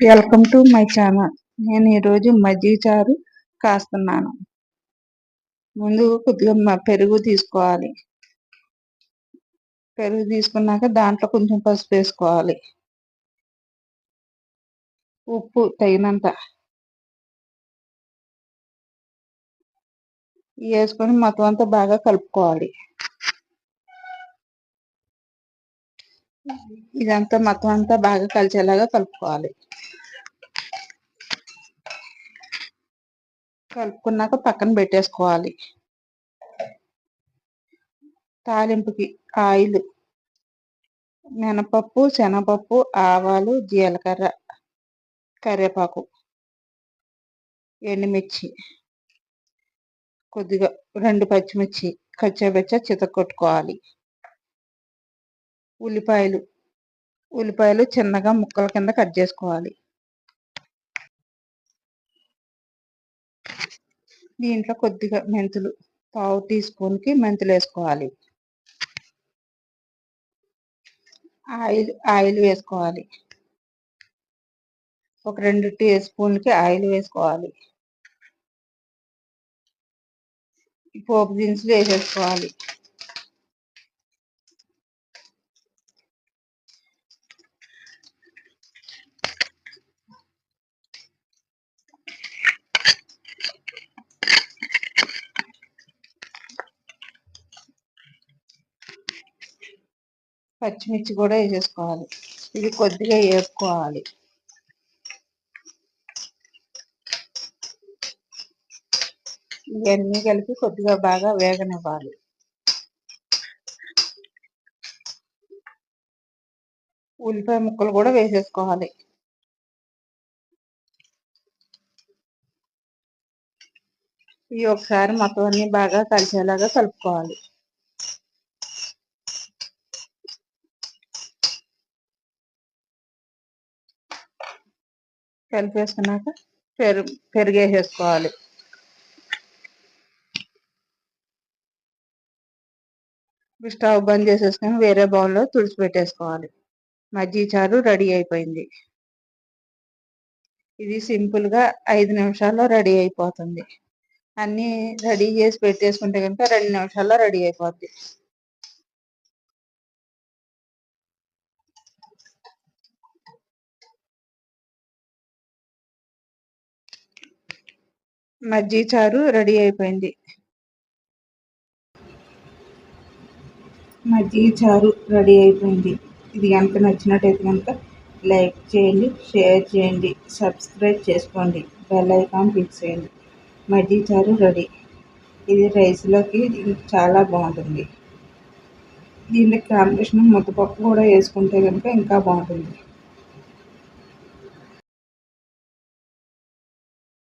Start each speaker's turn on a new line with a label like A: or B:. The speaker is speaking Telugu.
A: వెల్కమ్ టు మై ఛానల్ నేను ఈరోజు మజ్జిగ చారు కాస్తున్నాను. ముందు కొద్దిగా పెరుగు తీసుకోవాలి. పెరుగు తీసుకున్నాక దాంట్లో కొంచెం పసుపు వేసుకోవాలి. ఉప్పు తగినంత. వేసుకొని మొత్తం అంతా బాగా కలుపుకోవాలి. ఇదంతా మొత్తం అంతా బాగా కలిసేలాగా కలుపుకోవాలి. కలుపుకున్నాక పక్కన పెట్టేసుకోవాలి. తాలింపుకి ఆయిల్ మినపప్పు శనగపప్పు ఆవాలు జీలకర్ర కరివేపాకు ఎండుమిర్చి కొద్దిగా రెండు పచ్చిమిర్చి కచ్చాబెచ్చ చితకొట్టుకోవాలి ఉల్లిపాయలు. ఉల్లిపాయలు చిన్నగా ముక్కల కింద కట్ చేసుకోవాలి. దీంట్లో కొద్దిగా మెంతులు పావు టీ స్పూన్కి మెంతులు వేసుకోవాలి. ఆయిల్ ఆయిల్ వేసుకోవాలి. ఒక రెండు టీ స్పూన్కి ఆయిల్ వేసుకోవాలి. పోపు దినుసులు వేసేసుకోవాలి. పచ్చిమిర్చి కూడా వేసేసుకోవాలి. ఇది కొద్దిగా వేసుకోవాలి ఇవన్నీ కలిపి కొద్దిగా బాగా వేగనివ్వాలి. ఉల్లిపాయ ముక్కలు కూడా వేసేసుకోవాలి. ఇవి ఒకసారి మొత్తం అన్ని బాగా కలిసేలాగా కలుపుకోవాలి. కలిపేసుకున్నాక పెరుగు పెరుగేసేసుకోవాలి. స్టవ్ బంద్ చేసేసుకొని వేరే బౌల్లో తుడిచిపెట్టేసుకోవాలి మజ్జిగ చారు రెడీ అయిపోయింది. ఇది సింపుల్గా ఐదు నిమిషాల్లో రెడీ అయిపోతుంది. అన్నీ రెడీ చేసి పెట్టేసుకుంటే కనుక రెండు నిమిషాల్లో రెడీ అయిపోద్ది. మజ్జీ చారు రెడీ అయిపోయింది. మజ్జిగ చారు రెడీ అయిపోయింది. ఇది కనుక నచ్చినట్టయితే కనుక లైక్ చేయండి షేర్ చేయండి సబ్స్క్రైబ్ చేసుకోండి బెల్ ఐకాన్ ఫిక్స్ చేయండి. మజ్జీ చారు రెడీ. ఇది రైస్లోకి చాలా బాగుంటుంది. దీనికి కాంబినేషన్ ముద్దపప్పు కూడా వేసుకుంటే కనుక ఇంకా బాగుంటుంది.